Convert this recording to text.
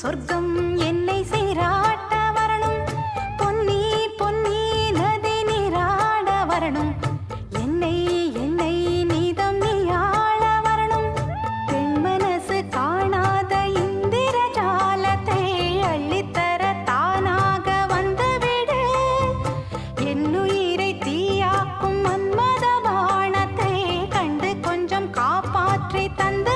சொர்க்கம் என்னை சீராட்ட வரணும். பொன்னி பொன்னி நதி நீராட வரணும். என்னை என்னை நீதம் நீயாழ வரணும். பெண் மனசு காணாத இந்திர ஜாலத்தை அள்ளித்தர தானாக வந்துவிடு. என்னுயிரை தீயாக்கும் மன்மத வானத்தை கண்டு கொஞ்சம் காப்பாற்றி தந்த